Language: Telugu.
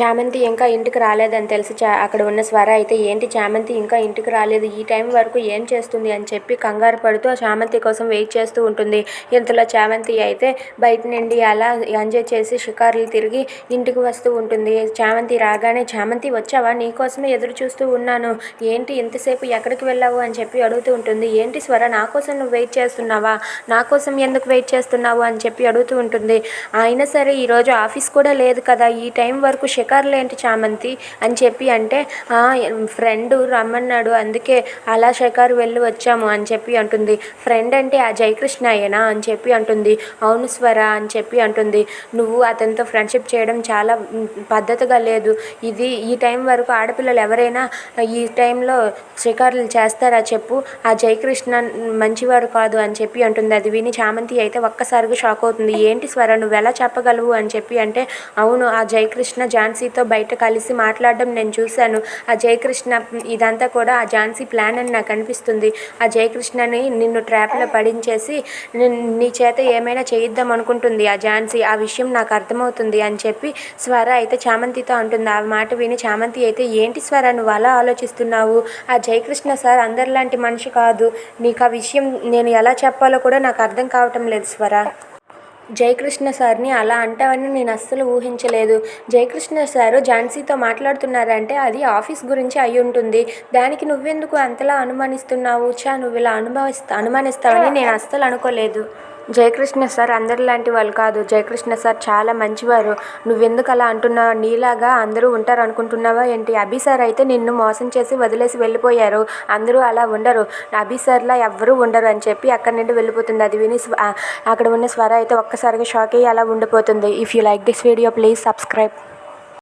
చామంతి ఇంకా ఇంటికి రాలేదని తెలిసి. చా అక్కడ ఉన్న స్వర అయితే ఏంటి చామంతి ఇంకా ఇంటికి రాలేదు. ఈ టైం వరకు ఏం చేస్తుంది? అని చెప్పి కంగారు పడుతూ ఆ చామంతి కోసం వెయిట్ చేస్తూ ఉంటుంది. ఇంతలో చామంతి అయితే బయట నుండి అలా ఎంజాయ్ చేసి షికారులు తిరిగి ఇంటికి వస్తూ ఉంటుంది. చామంతి రాగానే చామంతి వచ్చావా? నీకోసమే ఎదురు చూస్తూ ఉన్నాను. ఏంటి ఇంతసేపు ఎక్కడికి వెళ్ళావు? అని చెప్పి అడుగుతూ ఉంటుంది. ఏంటి స్వర? నా కోసం నువ్వు వెయిట్ చేస్తున్నావా? నా కోసం ఎందుకు వెయిట్ చేస్తున్నావు? అని చెప్పి అడుగుతూ ఉంటుంది. అయినా సరే ఈరోజు ఆఫీస్ కూడా లేదు కదా. ఈ టైం వరకు షికారు ఏంటి చామంతి అని చెప్పి అంటే ఫ్రెండ్ రమ్మన్నాడు అందుకే అలా షికారు వెళ్ళి వచ్చాము అని చెప్పి అంటుంది. ఫ్రెండ్ అంటే ఆ జయకృష్ణయ్యనా అని చెప్పి అంటుంది. అవును స్వర అని చెప్పి అంటుంది. నువ్వు అతనితో ఫ్రెండ్షిప్ చేయడం చాలా పద్ధతిగా లేదు. ఇది ఈ టైం వరకు ఆడపిల్లలు ఎవరైనా ఈ టైంలో షికారులు చేస్తారా చెప్పు. ఆ జయకృష్ణ మంచివాడు కాదు అని చెప్పి అంటుంది. అది విని చామంతి అయితే ఒక్కసారిగా షాక్ అవుతుంది. ఏంటి స్వర నువ్వు ఎలా చెప్పగలవు అని చెప్పి అంటే అవును ఆ జయకృష్ణ ఝాన్సీతో బయట కలిసి మాట్లాడడం నేను చూశాను. ఆ జయకృష్ణ ఇదంతా కూడా ఆ ఝాన్సీ ప్లాన్ అని నాకు అనిపిస్తుంది. ఆ జయకృష్ణని నిన్ను ట్రాప్లో పడించేసి నీ చేత ఏమైనా చేయిద్దాం అనుకుంటుంది ఆ ఝాన్సీ. ఆ విషయం నాకు అర్థమవుతుంది అని చెప్పి స్వర అయితే చామంతితో అంటుంది. ఆ మాట విని చామంతి అయితే ఏంటి స్వర నువ్వు అలా ఆలోచిస్తున్నావు? ఆ జయకృష్ణ సార్ అందరిలాంటి మనిషి కాదు. నీకు ఆ విషయం నేను ఎలా చెప్పాలో కూడా నాకు అర్థం కావటం లేదు స్వర. జయకృష్ణ సార్ని అలా అంటావని నేను అస్సలు ఊహించలేదు. జయకృష్ణ సారు ఝాన్సీతో మాట్లాడుతున్నారంటే అది ఆఫీస్ గురించి అయి ఉంటుంది. దానికి నువ్వెందుకు అంతలా అనుమానిస్తున్నావు? చా నువ్వు ఇలా అనుభవిస్తా అనుమానిస్తావని నేను అస్సలు అనుకోలేదు. జయకృష్ణ సార్ అందరిలాంటి వాళ్ళు కాదు. జయకృష్ణ సార్ చాలా మంచివారు. నువ్వెందుకు అలా అంటున్నావు? నీలాగా అందరూ ఉంటారు అనుకుంటున్నావా ఏంటి? అభి సార్ అయితే నిన్ను మోసం చేసి వదిలేసి వెళ్ళిపోయారు. అందరూ అలా ఉండరు. అభి సార్లా ఎవ్వరూ ఉండరు అని చెప్పి అక్కడి నుండి వెళ్ళిపోతుంది. అది విని స్వ- అక్కడ ఉన్న స్వర అయితే ఒక్కసారిగా షాక్ అయ్యి అలా ఉండిపోతుంది. If you like this video please subscribe